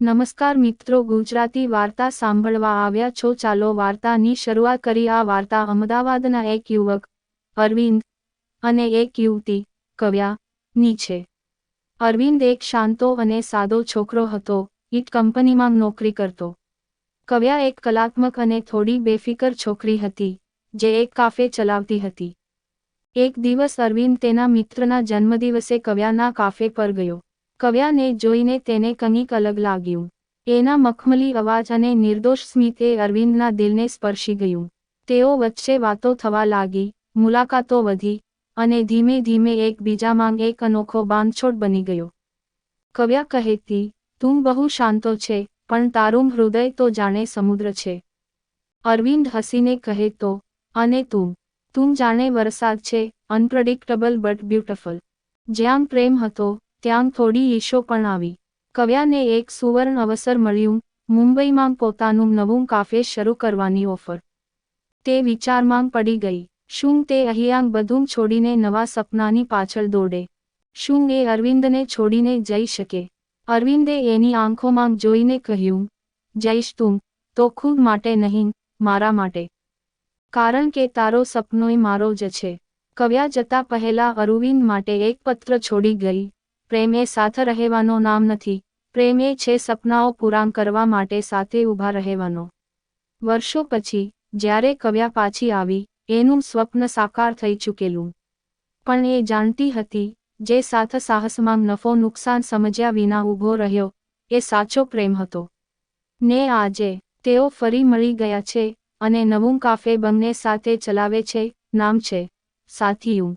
નમસ્કાર મિત્રો, ગુજરાતી વાર્તા સાંભળવા આવ્યા છો. ચાલો વાર્તાની શરૂઆત કરી. આ વાર્તા અમદાવાદના એક યુવક, અરવિંદ અને એક યુવતી કવ્યા ની છે. અરવિંદ એક શાંતો અને સાદો છોકરો હતો. ઈટ કંપનીમાં નોકરી કરતો. કવ્યા એક કલાત્મક અને થોડી બેફિકર છોકરી હતી, જે એક કાફે ચલાવતી હતી. એક દિવસ અરવિંદ તેના મિત્રના જન્મદિવસે કવ્યાના કાફે પર ગયો. કવ્યાને જોઈને તેને કંઈક અલગ લાગ્યું. એના મખમલી અવાજ અને નિર્દોષ સ્મિત અરવિંદના દિલને સ્પર્શી ગયું. તેઓ વચ્ચે વાતો થવા લાગી, મુલાકાતો વધી, અને ધીમે ધીમે એકબીજામાં એક અનોખો બાંધછોડ બની ગયો. કવ્યા કહેતી તું બહુ શાંતો છે, પણ તારું હૃદય તો જાણે સમુદ્ર છે. અરવિંદ હસીને કહે, તો, અને તું? તું જાણે વરસાદ છે, અનપ્રડિક્ટેબલ બટ બ્યુટિફુલ. જ્યાં પ્રેમ હતો ત્યાં થોડી ઈશો પણ આવી. કવ્યાને એક સુવર્ણ અવસર મળ્યું, મુંબઈમાં પોતાનું નવું કાફે શરૂ કરવાની ઓફર. તે વિચારમાં પડી ગઈ. શું તે અહીંયા બધું છોડીને નવા સપનાની પાછળ દોડે? શું એ અરવિંદને છોડીને જઈ શકે? અરવિંદે એની આંખોમાં જોઈને કહ્યું, જઈશ તું, તો ખુદ માટે નહીં, મારા માટે. કારણ કે તારો સપનોય મારો જ છે. કવ્યા જતા પહેલા અરવિંદ માટે એક પત્ર છોડી ગઈ. પ્રેમ એ સાથ રહેવાનો નામ નથી. પ્રેમ એ છે સપનાઓ પૂરા કરવા માટે સાથે ઊભા રહેવાનો. વર્ષો પછી, જ્યારે કવ્યા પાછી આવી, એનું સ્વપ્ન સાકાર થઈ ચૂકેલું. પણ એ જાણતી હતી, જે સાથ સાહસમાં નફો નુકસાન સમજ્યા વિના ઊભો રહ્યો, એ સાચો પ્રેમ હતો. ને આજે, તેઓ ફરી મળી ગયા છે, અને નવું કાફે બંને સાથે ચલાવે છે, નામ છે, સાથીયું.